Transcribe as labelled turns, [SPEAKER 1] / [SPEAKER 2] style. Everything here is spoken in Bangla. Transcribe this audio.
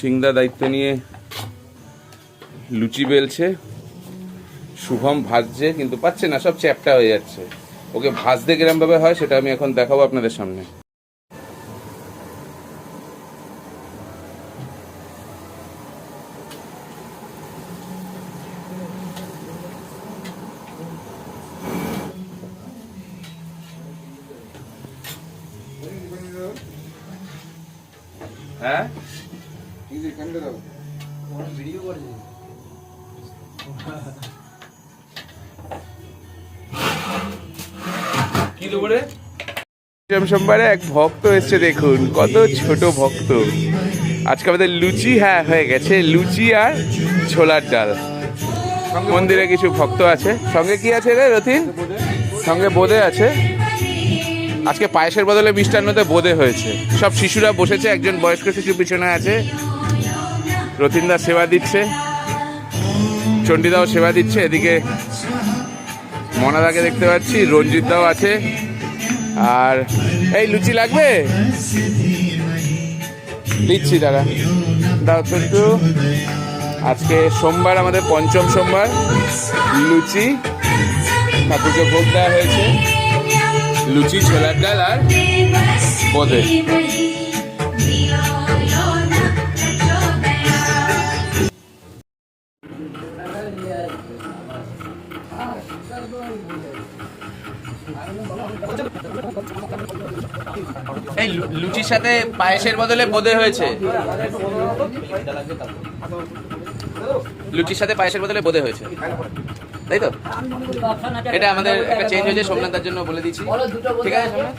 [SPEAKER 1] সিংদা দায়িত্ব নিয়ে লুচি বেলছে। শুভম ভাজছে, কিন্তু পাচ্ছে না, সব চ্যাপটা হয়ে যাচ্ছে। ওকে ভাজতে কিরম ভাবে হয় সেটা আমি এখন দেখাবো আপনাদের সামনে। হ্যাঁ? কি দেবো রে? সোমবারে এক ভক্ত এসছে দেখুন কত ছোট ভক্ত। আজকে আমাদের লুচি হ্যাঁ হয়ে গেছে লুচি আর ছোলার ডাল। মন্দিরে কিছু ভক্ত আছে। সঙ্গে কি আছে রে রথিন সঙ্গে বোদে আছে। আজকে পায়েসের বদলে মিষ্টান্নতে বোদে হয়েছে। সব শিশুরা বসেছে একজন বয়স্ক শিশু পিছনে আছে। রথিনদা সেবা দিচ্ছে। চণ্ডীদাও সেবা দিচ্ছে। এদিকে মনাদাকে দেখতে পাচ্ছি রঞ্জিত দাও আছে। আর এই লুচি লাগবে? দিচ্ছি দাদা। দাও তো একটু। আজকে সোমবার, আমাদের পঞ্চম সোমবার। লুচি। ঠাকুরকে ভোগ দেওয়া হয়েছে। লুচি, ছোলার ডাল আর বোঁদে। এই লুচির সাথে পায়েসের বদলে বোঁদে হয়েছে। লুচির সাথে পায়েসের বদলে বোঁদে হয়েছে। তাই তো? এটা আমাদের একটা চেঞ্জ হয়েছে সোমনাথের জন্য বলে দিচ্ছি। ঠিক আছে সোমনাথ?